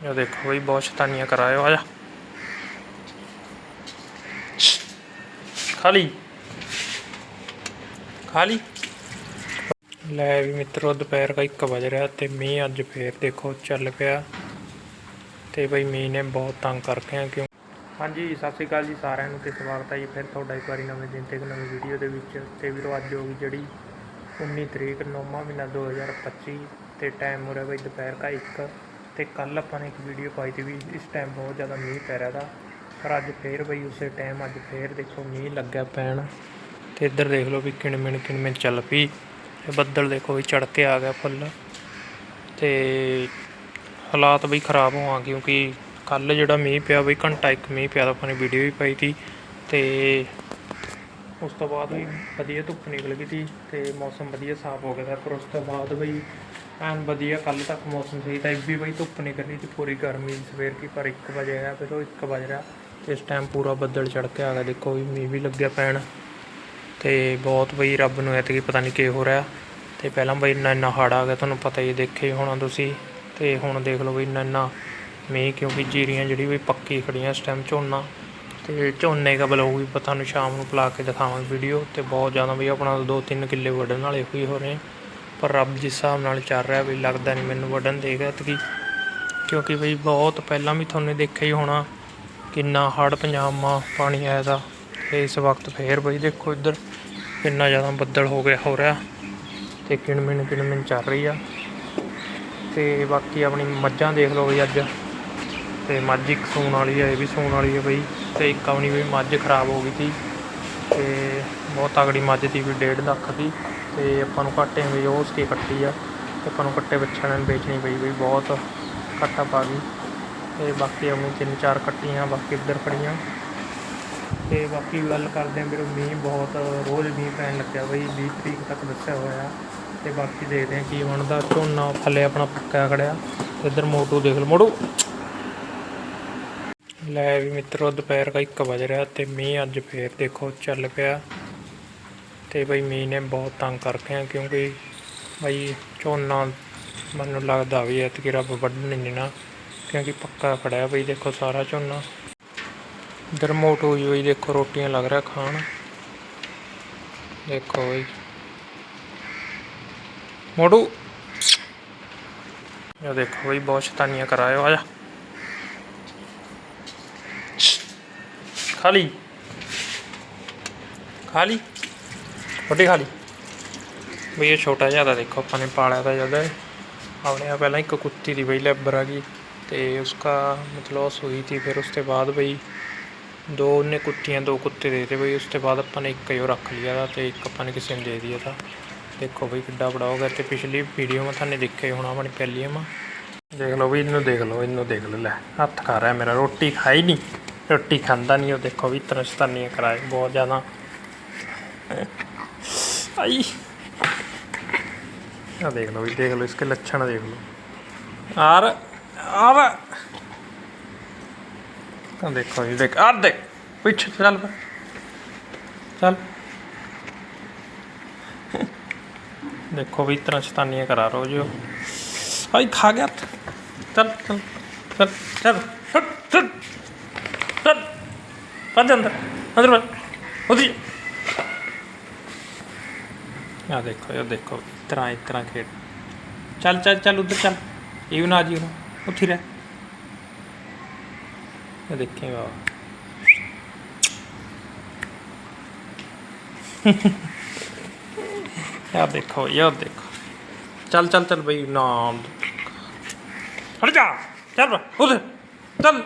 ਇਹ ਦੇਖੋ ਬਈ, ਬਹੁਤ ਸ਼ੈਤਾਨੀਆਂ ਕਰਾਇਓ, ਆ ਜਾ। ਖਾਲੀ। ਖਾਲੀ। ਲੈ ਵੀ ਮਿੱਤਰੋ, ਦੁਪਹਿਰ ਦਾ 1 ਵਜ ਰਿਹਾ ਤੇ ਮੀਂਹ ਅੱਜ ਫੇਰ ਦੇਖੋ ਚੱਲ ਪਿਆ। ਤੇ ਬਈ ਮੀਂਹ ਨੇ ਬਹੁਤ ਤੰਗ ਕਰਕੇ ਆ, ਕਿਉਂ? ਹਾਂਜੀ, ਸਤਿ ਸ਼੍ਰੀ ਅਕਾਲ ਜੀ ਸਾਰਿਆਂ ਨੂੰ ਤੇ ਸਵਾਗਤ ਹੈ ਜੀ ਫਿਰ ਤੁਹਾਡਾ ਇੱਕ ਵਾਰੀ ਨਵੇਂ ਦਿਨ ਤੇ ਇੱਕ ਨਵੀਂ ਵੀਡੀਓ ਦੇ ਵਿੱਚ। ਤੇ ਵੀਰੋ, ਅੱਜ ਹੋ ਗਈ ਜਿਹੜੀ 19 ਤਰੀਕ, ਨੌਵਾਂ ਮਹੀਨਾ 2025 ਤੇ ਟਾਈਮ ਹੋ ਰਿਹਾ ਬਈ ਦੁਪਹਿਰ ਦਾ 1 ਅਤੇ ਕੱਲ੍ਹ ਆਪਾਂ ਨੇ ਇੱਕ ਵੀਡੀਓ ਪਾਈ ਤੀ ਵੀ ਇਸ ਟਾਈਮ ਬਹੁਤ ਜ਼ਿਆਦਾ ਮੀਂਹ ਪੈ ਰਿਹਾ ਦਾ ਪਰ ਅੱਜ ਫੇਰ ਬਈ ਉਸੇ ਟਾਈਮ ਅੱਜ ਫੇਰ ਦੇਖੋ ਮੀਂਹ ਲੱਗਿਆ ਪੈਣ। ਤੇ ਇੱਧਰ ਦੇਖ ਲਓ ਵੀ ਕਿਣਮਿਣ ਕਿਣਮਿਣ ਚੱਲ ਪਈ। ਤੇ ਬੱਦਲ ਦੇਖੋ ਵੀ ਚੜ ਕੇ ਆ ਗਿਆ ਫੁੱਲ। ਤੇ ਹਾਲਾਤ ਬਈ ਖਰਾਬ ਹੋਆ ਕਿਉਂਕਿ ਕੱਲ ਜਿਹੜਾ ਮੀਂਹ ਪਿਆ ਬਈ ਘੰਟਾ ਇੱਕ ਮੀਂਹ ਪਿਆ ਤਾਂ ਆਪਾਂ ਨੇ ਵੀਡੀਓ ਵੀ ਪਾਈ ਤੀ। ਤੇ ਉਸ ਤੋਂ ਬਾਅਦ ਵੀ ਵਧੀਆ ਧੁੱਪ ਨਿਕਲ ਗਈ ਤੀ ਤੇ ਮੌਸਮ ਵਧੀਆ ਸਾਫ਼ ਹੋ ਗਿਆ ਪਰ ਉਸ ਤੋਂ ਬਾਅਦ ਬਈ ਐਨ ਵਧੀਆ ਕੱਲ ਤੱਕ ਮੌਸਮ ਸਹੀ ਤਾਂ ਇਹ ਵੀ ਬਈ ਧੁੱਪ ਨਹੀਂ ਰਹੀ ਸੀ ਪੂਰੀ ਗਰਮੀ ਸਵੇਰ ਕੀ, ਪਰ 1 ਵਜੇ ਆਇਆ ਫਿਰ ਉਹ 1 ਵਜ ਰਿਹਾ। ਇਸ ਟਾਈਮ ਪੂਰਾ ਬੱਦਲ ਚੜ ਕੇ ਆ ਗਿਆ, ਦੇਖੋ ਵੀ ਮੀਂਹ ਵੀ ਲੱਗਿਆ ਪੈਣ। ਤੇ ਬਹੁਤ ਬਈ ਰੱਬ ਨੂੰ ਐਤਕੀ ਪਤਾ ਨਹੀਂ ਕੀ ਹੋ ਰਿਹਾ। ਤੇ ਪਹਿਲਾਂ ਬਈ ਇੰਨਾ ਇੰਨਾ ਹੜ੍ਹ ਆ ਗਿਆ, ਤੁਹਾਨੂੰ ਪਤਾ ਹੀ ਦੇਖੇ ਹੋਣਾ ਤੁਸੀਂ। ਤੇ ਹੁਣ ਦੇਖ ਲਓ ਬਈ ਇੰਨਾ ਇੰਨਾ ਮੀਂਹ, ਕਿਉਂਕਿ ਜੀਰੀਆਂ ਜਿਹੜੀ ਵੀ ਪੱਕੀ ਖੜੀਆਂ ਇਸ ਟਾਈਮ ਝੋਨਾ। ਤੇ ਝੋਨੇ ਦਾ ਬਲੌਗ ਵੀ ਪਤਾ ਨੂੰ ਸ਼ਾਮ ਨੂੰ ਪਲਾ ਕੇ ਦਿਖਾਵਾਂਗੇ ਵੀਡੀਓ। ਤੇ ਬਹੁਤ ਜ਼ਿਆਦਾ ਬਈ ਆਪਣਾ 2-3 ਕਿੱਲੇ ਵੱਢਣ ਵਾਲੇ ਹੋਈ ਹੋ ਰਹੇ। ਪਰ ਰੱਬ ਜਿਸ ਹਿਸਾਬ ਨਾਲ ਚੱਲ ਰਿਹਾ ਵੀ ਲੱਗਦਾ ਨਹੀਂ ਮੈਨੂੰ ਵੱਢਣ ਦੇਗਾ ਐਤਕੀ। ਕਿਉਂਕਿ ਬਈ ਬਹੁਤ ਪਹਿਲਾਂ ਵੀ ਤੁਹਾਨੂੰ ਦੇਖਿਆ ਹੀ ਹੋਣਾ ਕਿੰਨਾ ਹੜ੍ਹ ਪੰਜਾਬ ਮਾ ਪਾਣੀ ਆਇਆ ਦਾ। ਤੇ ਇਸ ਵਕਤ ਫੇਰ ਬਈ ਦੇਖੋ ਇੱਧਰ ਕਿੰਨਾ ਜ਼ਿਆਦਾ ਬੱਦਲ ਹੋ ਗਿਆ, ਹੋ ਰਿਹਾ। ਤੇ ਕਿਣਮਿਣ ਕਿਣਮਿਣ ਚੱਲ ਰਹੀ ਆ। ਤੇ ਬਾਕੀ ਆਪਣੀ ਮੱਝਾਂ ਦੇਖ ਲਓ ਬਈ ਅੱਜ। ਤੇ ਮੱਝ ਇੱਕ ਸੂਣ ਵਾਲੀ ਆ, ਇਹ ਵੀ ਸੂਣ ਵਾਲੀ ਹੈ ਬਈ। ਤੇ ਇੱਕ ਆਪਣੀ ਵੀ ਮੱਝ ਖਰਾਬ ਹੋ ਗਈ ਸੀ। ਬਹੁਤ ਤਗੜੀ ਮੱਝ ਸੀ ਵੀ 1.5 ਲੱਖ ਦੀ ਤੇ ਆਪਾਂ ਨੂੰ ਘਾਟੇ ਵੀ ਉਹ ਉਸकी ਕੱਟੀ ਆ ਤੇ ਆਪਾਂ ਨੂੰ ਕੱਟੇ ਬੱਚਿਆਂ ਨੂੰ ਵੇਚਣੀ ਪਈ ਬਈ ਬਹੁਤ ਘਾਟਾ ਪਾ ਗਈ। ਤੇ ਬਾਕੀ ਆਪਣੀ ਤਿੰਨ ਚਾਰ ਕੱਟੀਆਂ, ਬਾਕੀ ਇੱਧਰ ਖੜੀਆਂ ਤੇ ਬਾਕੀ ਗੱਲ ਕਰਦੇ ਹਾਂ ਵੀਰੋ ਮੀਂਹ ਬਹੁਤ, ਰੋਜ਼ ਮੀਂਹ ਪੈਣ ਲੱਗਿਆ ਬਈ 20 ਤਰੀਕ ਤੱਕ ਦੱਸਿਆ ਹੋਇਆ। ਤੇ ਬਾਕੀ ਦੇਖਦੇ ਹਾਂ ਕੀ ਬਣਦਾ। ਝੋਨਾ ਥੱਲੇ ਆਪਣਾ ਪੱਕਾ ਖੜਿਆ। ਇੱਧਰ ਮੋਟੂ ਦੇਖ ਲਓ, ਮੋਟੂ। ਲੈ ਵੀ ਮਿੱਤਰੋ, ਦੁਪਹਿਰ ਦਾ 1 ਵਜ ਰਿਹਾ ਤੇ ਮੀਂਹ ਅੱਜ ਫੇਰ ਦੇਖੋ ਚੱਲ ਪਿਆ। ਤੇ ਬਈ ਮੀਂਹ ਨੇ ਬਹੁਤ ਤੰਗ ਕਰਕੇ ਆ, ਕਿਉਂਕਿ ਬਈ ਝੋਨਾ ਮੈਨੂੰ ਲੱਗਦਾ ਵੀ ਐਤਕੀ ਰੱਬ ਵੱਢਣ ਨਹੀਂ ਨਾ ਕਿਉਂਕਿ ਪੱਕਾ ਖੜਿਆ ਬਈ ਦੇਖੋ ਸਾਰਾ ਝੋਨਾ। ਇੱਧਰ ਮੋਟ ਹੋਈ ਹੋਈ ਦੇਖੋ ਰੋਟੀਆਂ ਲੱਗ ਰਿਹਾ ਖਾਣ। ਦੇਖੋ ਬਈ। ਮੋਟੂ। ਇਹ ਦੇਖੋ ਬਈ ਬਹੁਤ ਸ਼ੈਤਾਨੀਆਂ ਕਰਾਇਓ, ਆ ਜਾ। ਖਾਲੀ ਖਾਲੀ ਰੋਟੀ ਖਾਲੀ ਬਈ ਇਹ ਛੋਟਾ ਜਿਹਾ ਦਾ ਦੇਖੋ, ਆਪਾਂ ਨੇ ਪਾਲਿਆ ਤਾਂ ਜਦ। ਆਪਣੇ ਆ ਪਹਿਲਾਂ ਇੱਕ ਕੁੱਤੀ ਦੀ ਬਈ ਲੈਬਰ ਆ ਗਈ ਤੇ ਉਸਕਾ ਮਤਲਬ ਉਹ ਸੂਈ थी ਫਿਰ ਉਸ ਤੋਂ ਬਾਅਦ ਬਈ ਦੋ ਉਹਨੇ ਕੁੱਤੀਆਂ, ਦੋ ਕੁੱਤੇ ਦੇ ਤੇ ਬਈ ਉਸ ਤੋਂ ਬਾਅਦ ਆਪਾਂ ਨੇ ਇੱਕ ਹੀ ਉਹ ਰੱਖ ਲਿਆ ਤਾ ਤੇ ਇੱਕ ਆਪਾਂ ਨੇ ਕਿਸੇ ਨੂੰ ਦੇ ਦਿਆ ਤਾ ਦੇਖੋ ਬਈ ਕਿੱਡਾ ਬੜਾ ਹੋ ਗਿਆ ਤੇ ਪਿਛਲੀ ਵੀਡੀਓ ਮੈਂ ਤੁਹਾਨੂੰ ਦੇਖਿਆ ਹੀ ਹੋਣਾ, ਆਪਣੀ ਪਹਿਲੀ ਮਾ ਦੇਖ ਲਓ ਵੀ ਇਹਨੂੰ ਦੇਖ ਲਓ, ਇਹਨੂੰ ਦੇਖ ਲਓ ਲੈ, ਹੱਥ ਖਾ ਰਿਹਾ ਮੇਰਾ, ਰੋਟੀ ਖਾਈ ਨਹੀਂ ਰੋਟੀ ਖਾਂਦਾ ਨਹੀਂ ਉਹ, ਦੇਖੋ ਵੀ ਤਰਸਤਾਨੀਆਂ ਕਰਾਏ, ਬਹੁਤ ਜ਼ਿਆਦਾ। ਆਈ ਆ ਦੇਖ ਲਓ ਵੀ ਦੇਖ ਲਓ ਇਸਕੇ ਲੱਛਣ ਦੇਖ ਲਓ। ਆਰ ਆਰ ਤਾਂ ਦੇਖੋ ਜੀ ਦੇਖ ਆਰ ਦੇਖ ਪਿੱਛੇ ਚੱਲ। ਚੱਲ। ਦੇਖੋ ਵੀ ਇਤਨਾ ਸ਼ਤਾਨੀਆਂ ਕਰਾ ਰੋਜ਼ ਉਹ ਆਈ ਖਾ ਗਿਆ ਚੱਲ ਚੱਲ ਚੱਲ ਚੱਲ ਛੱਡ ਚੱਲ। ਭੱਜ ਅੰਦਰ ਅੰਦਰ ਭੱਜ। ਉਧਰ ਆ ਦੇਖੋ ਇਹ ਦੇਖੋ ਇਸ ਤਰ੍ਹਾਂ ਇਸ ਤਰ੍ਹਾਂ ਖੇਡ ਚੱਲ ਚੱਲ ਚੱਲ ਉਧਰ ਚੱਲ ਇਹ ਵੀ ਨਾ ਜੀ ਉਹ ਉੱਥੇ ਰਹਿ ਇਹ ਦੇਖੇ ਬਾਬਾ ਯਾ ਦੇਖੋ ਯਾ ਦੇਖੋ ਚੱਲ ਚੱਲ ਚੱਲ ਬਈ ਨਾਮ ਹਟ ਜਾ ਚੱਲ ਉਧਰ ਚੱਲ